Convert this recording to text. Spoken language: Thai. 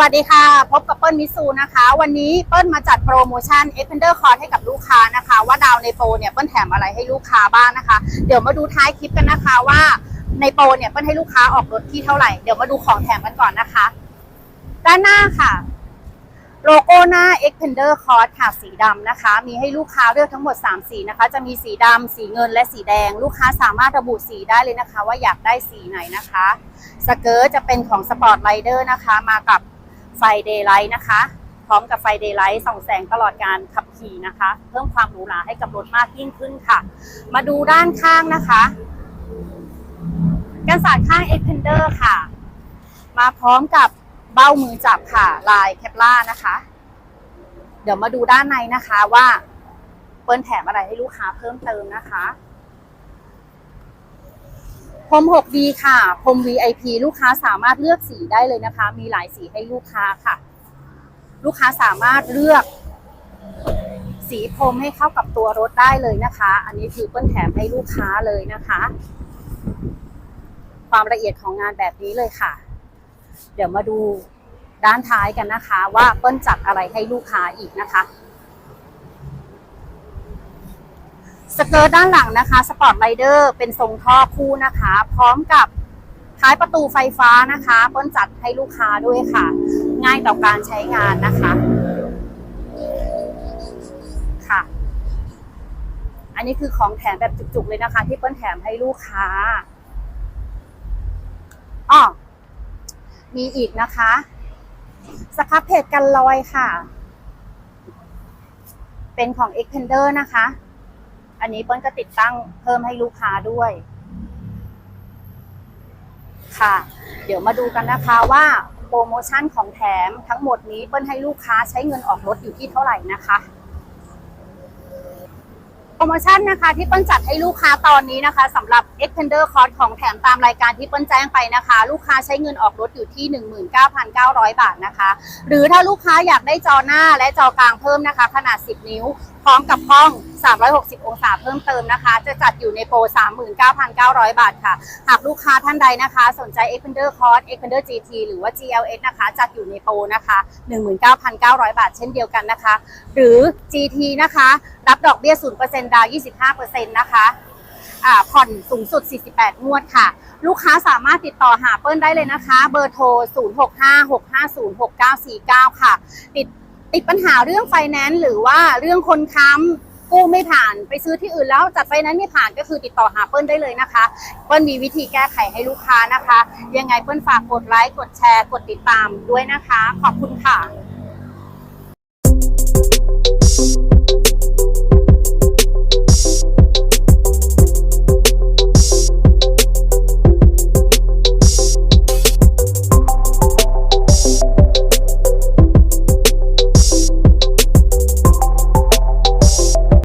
วัสดีค่ะ พบกับเปิ้ลมิสูนะคะ วันนี้เปิ้ลมาจัดโปรโมชั่น e x p e n d e r Cost ให้กับลูกค้านะคะ ว่าดาวในโปรเนี่ยเปิ้ลแถมอะไรให้ลูกค้าบ้างนะคะ เดี๋ยวมาดูท้ายคลิปกันนะคะว่าในโปรเนี่ยเปิ้ลให้ลูกค้าออกรถที่เท่าไหร่ เดี๋ยวมาดูของแถมกันก่อนนะคะ ด้านหน้าค่ะ โลโก้หน้า e x p e n d e r Cost ค่ะสีดำนะคะ มีให้ลูกค้าเลือกทั้งหมด 3 สีนะคะ จะมีสีดำสีเงินและสีแดง ลูกค้าสามารถระบุสีได้เลยนะคะ ว่าอยากได้สีไหนนะคะ สเกิร์ตจะเป็นของ Sport Rider นะคะ มากับ ไฟเดย์ไลท์นะคะ พร้อมกับไฟเดย์ไลท์ส่องแสงตลอดการขับขี่นะคะ เพิ่มความหรูหราให้กับรถมากยิ่งขึ้นค่ะ มาดูด้านข้างนะคะกันสาดข้าง e x p e n d e r ค่ะ มาพร้อมกับเบ้ามือจับค่ะลายแคปล่านะคะ เดี๋ยวมาดูด้านในนะคะว่าเปิ้ลแถมอะไรให้ลูกค้าเพิ่มเติมนะคะ พรม 6D ค่ะพรม VIP ลูกค้าสามารถเลือกสีได้เลยนะคะ มีหลายสีให้ลูกค้าค่ะ ลูกค้าสามารถเลือก สีพรมให้เข้ากับตัวรถได้เลยนะคะ อันนี้คือเปิ้ลแถมให้ลูกค้าเลยนะคะ ความละเอียดของงานแบบนี้เลยค่ะ เดี๋ยวมาดูด้านท้ายกันนะคะ ว่าเปิ้ลจัดอะไรให้ลูกค้าอีกนะคะ สเกิร์ตด้านหลังนะคะสปอร์ตไรเดอร์เป็นทรงท่อคู่นะคะ พร้อมกับท้ายประตูไฟฟ้านะคะเปิ้ลจัดให้ลูกค้าด้วยค่ะ ง่ายต่อการใช้งานนะคะค่ะ อันนี้คือของแถมแบบจุกๆเลยนะคะ ที่เปิ้ลแถมให้ลูกค้าอ้อมีอีกนะคะสครับเพจกันลอยค่ะ เป็นของ e x p e n d e r นะคะ อันนี้เปิ้ลก็ติดตั้งเพิ่มให้ลูกค้าด้วย ค่ะ เดี๋ยวมาดูกันนะคะว่าโปรโมชั่นของแถมทั้งหมดนี้เปิ้ลให้ลูกค้าใช้เงินออกรถอยู่ที่เท่าไหร่นะคะโปรโมชั่นนะคะที่เปิ้ลจัดให้ลูกค้าตอนนี้นะคะสำหรับ Extender Cost ของแถมตามรายการที่เปิ้ลแจ้งไปนะคะ ลูกค้าใช้เงินออกรถอยู่ที่ 19,900 บาทนะคะ หรือถ้าลูกค้าอยากได้จอหน้าและจอกลางเพิ่มนะคะ ขนาด 10 นิ้ว พร้อมกับกล้อง 360 องศาเพิ่มเติมนะคะ จะจัดอยู่ในโปร 39,900 บาทค่ะ หากลูกค้าท่านใดนะคะ สนใจ Extender Cost Extender GT หรือว่า GLS นะคะ จัดอยู่ในโปรนะคะ 19,900 บาทเช่นเดียวกันนะคะ หรือ GT นะคะ รับดอกเบี้ย 0%ดาวน์25%นะคะผ่อนสูงสุด 48 งวดค่ะ ลูกค้าสามารถติดต่อหาเปิ้ลได้เลยนะคะ เบอร์โทร 0656506949 ค่ะ ติด ติดปัญหาเรื่องไฟแนนซ์หรือว่าเรื่องคนค้ำกู้ไม่ผ่านไปซื้อที่อื่นแล้วจัดไฟแนนซ์ไม่ผ่านก็คือติดต่อหาเปิ้ลได้เลยนะคะเปิ้ลมีวิธีแก้ไขให้ลูกค้านะคะ ยังไงเปิ้ลฝากกดไลค์กดแชร์ กดติดตามด้วยนะคะ ขอบคุณค่ะ